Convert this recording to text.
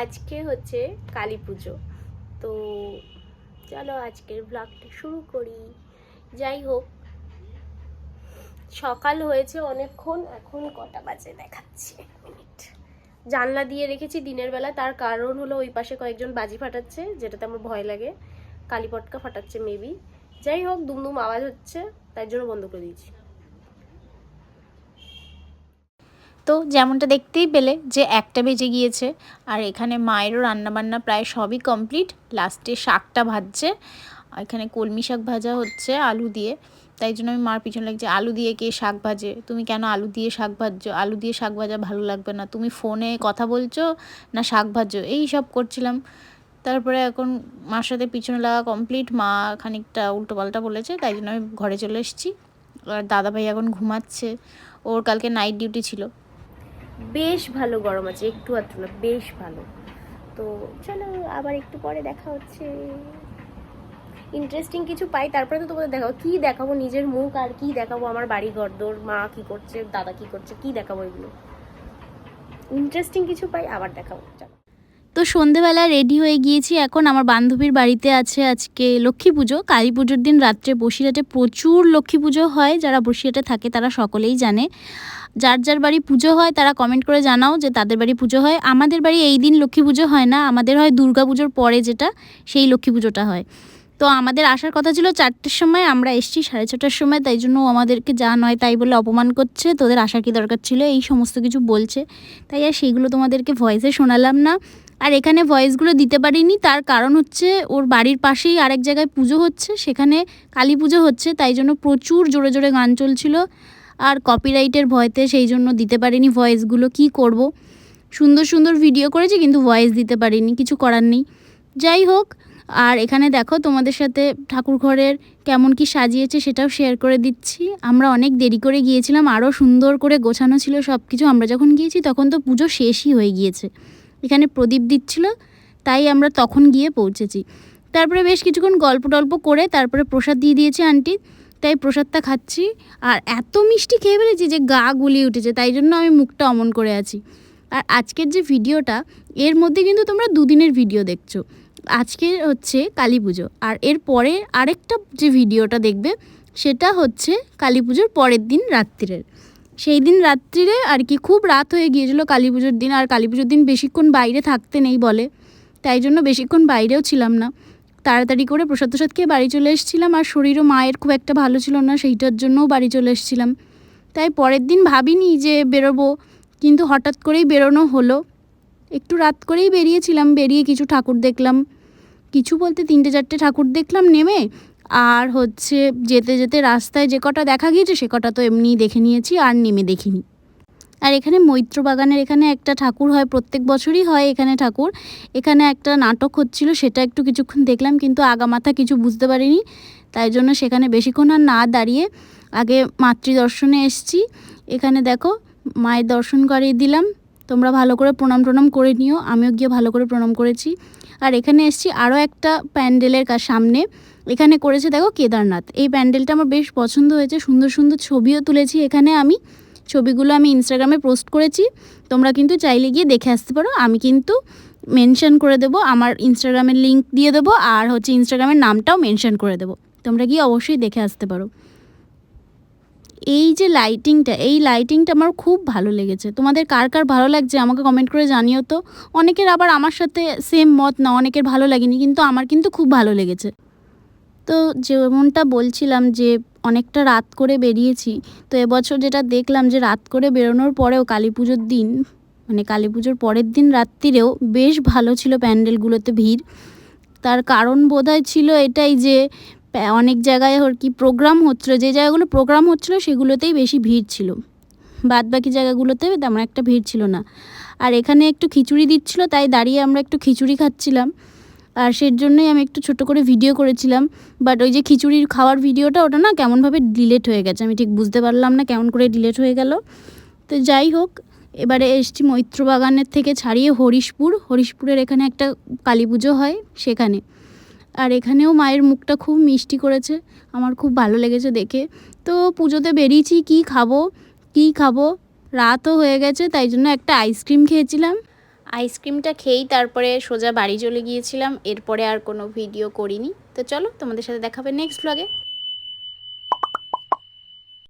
আজকে হচ্ছে কালী পুজো। তো চলো আজকের ব্লগটা শুরু করি। যাই হোক, সকাল হয়েছে অনেকক্ষণ, এখন কটা বাজে দেখাচ্ছি মিনিট। জানলা দিয়ে রেখেছি দিনের বেলা, তার কারণ হলো ওই পাশে কয়েকজন বাজি ফাটাচ্ছে, যেটাতে আমার ভয় লাগে। কালী পটকা ফাটাচ্ছে মেবি যাই হোক, দুমদুম আওয়াজ হচ্ছে, তাই জন্য বন্ধ করে দিয়েছি। তো যেমনটা দেখতেই পেলে যে একটা বেজে গিয়েছে। আর এখানে মায়েরও রান্নাবান্না প্রায় সবই কমপ্লিট। লাস্টে শাকটা ভাজছে। এখানে কলমি শাক ভাজা হচ্ছে আলু দিয়ে। তাই জন্য আমি মার পিছনে লাগছে, আলু দিয়ে কে শাক ভাজে? তুমি কেন আলু দিয়ে শাক ভাজছো? আলু দিয়ে শাক ভাজা ভালো লাগবে না। তুমি ফোনে কথা বলছো না শাক ভাজছো এই সব করছিলাম। তারপরে এখন মার সাথে পিছনে লাগা কমপ্লিট। মা খানিকটা উল্টোপাল্টা বলেছে, তাই জন্য আমি ঘরে চলে এসেছি। আর দাদা ভাই এখন ঘুমাচ্ছে। ওর কালকে নাইট ডিউটি ছিল। বেশ ভালো গরম আছে, একটু আধটু না, বেশ ভালো। তো চলো, আবার একটু পরে দেখা হচ্ছে। ইন্টারেস্টিং কিছু পাই, তারপরে তো তোমাদের দেখাবো। কি দেখাবো নিজের মুখ আর কি দেখাবো আমার বাড়ি ঘরদোর, মা কি করছে, দাদা কি করছে, কি দেখাবো এগুলো? ইন্টারেস্টিং কিছু পাই, আবার দেখাবো, চলো। তো সন্ধেবেলা রেডি হয়ে গিয়েছি। এখন আমার বান্ধবীর বাড়িতে আছে আজকে লক্ষ্মী পুজো। কালী পুজোর দিন রাত্রে বসিরহাটে প্রচুর লক্ষ্মী পুজো হয়। যারা বসিরহাটে থাকে তারা সকলেই জানে। যার যার বাড়ি পুজো হয় তারা কমেন্ট করে জানাও যে তাদের বাড়ি পুজো হয়। আমাদের বাড়ি এই দিন লক্ষ্মী পুজো হয় না। আমাদের হয় দুর্গা পুজোর পরে যেটা সেই লক্ষ্মী পুজোটা হয়। তো আমাদের আসার কথা ছিল চারটের সময়, আমরা এসছি সাড়ে ছটার সময়, তাই জন্য আমাদেরকে যা নয় তাই বলে অপমান করছে। তোদের আসার কি দরকার ছিল? এই সমস্ত কিছু বলছে। তাই আর সেইগুলো তোমাদেরকে ভয়েসে শোনালাম না। আর এখানে ভয়েসগুলো দিতে পারিনি, তার কারণ হচ্ছে ওর বাড়ির পাশেই আরেক জায়গায় পুজো হচ্ছে, সেখানে কালী পুজো হচ্ছে, তাই জন্য প্রচুর জোরে জোরে গান চলছিল। আর কপিরাইটের ভয়তে সেই জন্য দিতে পারিনি ভয়েসগুলো কি করব? সুন্দর সুন্দর ভিডিও করেছি, কিন্তু ভয়েস দিতে পারিনি, কিছু করার নেই। যাই হোক আর এখানে দেখো তোমাদের সাথে ঠাকুর ঘরের কেমন কি সাজিয়েছে সেটাও শেয়ার করে দিচ্ছি। আমরা অনেক দেরি করে গিয়েছিলাম আরও সুন্দর করে গোছানো ছিল সব কিছু আমরা যখন গিয়েছি তখন তো পুজো শেষই হয়ে গিয়েছে। এখানে প্রদীপ দিচ্ছিল, তাই আমরা তখন গিয়ে পৌঁছেছি। তারপরে বেশ কিছুক্ষণ গল্প টল্প করে তারপরে প্রসাদ দিয়ে দিয়েছে আন্টি, তাই প্রসাদটা খাচ্ছি। আর এত মিষ্টি খেয়ে ফেলেছি যে গা গুলিয়ে উঠেছে, তাই জন্য আমি মুখটা অমন করে আছি। আর আজকের যে ভিডিওটা, এর মধ্যে কিন্তু তোমরা দুদিনের ভিডিও দেখছ। আজকে হচ্ছে কালী পুজো, আর এর পরে আরেকটা যে ভিডিওটা দেখবে, সেটা হচ্ছে কালী পুজোর পরের দিন রাত্রিরের। সেই দিন রাত্রিরে আর কি খুব রাত হয়ে গিয়েছিল কালী পুজোর দিন, আর কালী পুজোর দিন বেশিক্ষণ বাইরে থাকতে নেই বলে। তাই জন্য বেশিক্ষণ বাইরেও ছিলাম না। তাড়াতাড়ি করে প্রসাদ প্রসাদ খেয়ে বাড়ি চলে এসেছিলাম, আর শরীরও মায়ের খুব একটা ভালো ছিল না, সেইটার জন্যও বাড়ি চলে এসেছিলাম। তাই পরের দিন ভাবিনি যে বেরোবো। কিন্তু হঠাৎ করেই বেরোনো হলো। একটু রাত করেই বেরিয়েছিলাম, বেরিয়ে কিছু ঠাকুর দেখলাম। কিছু বলতে তিনটে চারটে ঠাকুর দেখলাম নেমে। আর হচ্ছে যেতে যেতে রাস্তায় যে কটা দেখা গিয়েছে, সে কটা তো এমনিই দেখে নিয়েছি, আর নেমে দেখিনি। আর এখানে মৈত্র বাগানের এখানে একটা ঠাকুর হয়, প্রত্যেক বছরই হয় এখানে ঠাকুর। এখানে একটা নাটক হচ্ছিল, সেটা একটু কিছুক্ষণ দেখলাম, কিন্তু আগামাথা কিছু বুঝতে পারিনি। তাই জন্য সেখানে বেশিক্ষণ আর না দাঁড়িয়ে আগে মাতৃদর্শনে এসছি। এখানে দেখো মায়ের দর্শন করিয়ে দিলাম। তোমরা ভালো করে প্রণাম টনাম করে নিও। আমিও গিয়ে ভালো করে প্রণাম করেছি। আর এখানে এসছি আরও একটা প্যান্ডেলের সামনে। এখানে করেছে দেখো কেদারনাথ। এই প্যান্ডেলটা আমার বেশ পছন্দ হয়েছে। সুন্দর সুন্দর ছবিও তুলেছি এখানে আমি। ছবিগুলো আমি ইনস্টাগ্রামে পোস্ট করেছি। তোমরা কিন্তু চাইলে গিয়ে দেখে আসতে পারো। আমি কিন্তু মেনশন করে দেবো, আমার ইনস্টাগ্রামের লিঙ্ক দিয়ে দেবো, আর হচ্ছে ইনস্টাগ্রামের নামটাও মেনশন করে দেবো। তোমরা গিয়ে অবশ্যই দেখে আসতে পারো। এই যে লাইটিংটা এই লাইটিংটা আমার খুব ভালো লেগেছে। তোমাদের কার কার ভালো লাগছে আমাকে কমেন্ট করে জানিও তো। অনেকের আবার আমার সাথে সেম মত না, অনেকের ভালো লাগেনি, কিন্তু আমার কিন্তু খুব ভালো লেগেছে। তো যেমনটা বলছিলাম যে অনেকটা রাত করে বেরিয়েছি, তো এবছর যেটা দেখলাম যে রাত করে বেরোনোর পরেও কালী পুজোর দিন মানে কালী পুজোর পরের দিন রাত্রিরেও বেশ ভালো ছিল প্যান্ডেলগুলোতে ভিড়। তার কারণ বোধহয় ছিল এটাই যে অনেক জায়গায় ওর কি প্রোগ্রাম হচ্ছিল, যে জায়গাগুলো প্রোগ্রাম হচ্ছিল সেগুলোতেই বেশি ভিড় ছিল। বাদ বাকি জায়গাগুলোতে তেমন একটা ভিড় ছিল না। আর এখানে একটু খিচুড়ি দিচ্ছিল, তাই দাঁড়িয়ে আমরা একটু খিচুড়ি খাচ্ছিলাম। আর সের জন্যই আমি একটু ছোট করে ভিডিও করেছিলাম। বাট ওই যে খিচুড়ির খাওয়ার ভিডিওটা ওটা না কেমনভাবে ডিলেট হয়ে গেছে, আমি ঠিক বুঝতে পারলাম না কেমন করে ডিলেট হয়ে গেল। তো যাই হোক, এবারে এসছি মৈত্র বাগানের থেকে, ছাড়িয়ে হরিশপুর। হরিশপুরের এখানে একটা কালী পুজো হয় সেখানে। আর এখানেও মায়ের মুখটা খুব মিষ্টি করেছে, আমার খুব ভালো লেগেছে দেখে। তো পুজোতে বেরিয়েছি, কি খাব? কি খাব? রাতও হয়ে গেছে, তাই জন্য একটা আইসক্রিম খেয়েছিলাম। আইসক্রিমটা খেয়েই তারপরে সোজা বাড়ি চলে গিয়েছিলাম, এরপরে আর কোনো ভিডিও করিনি। তো চলো তোমাদের সাথে দেখাবে নেক্সট ব্লগে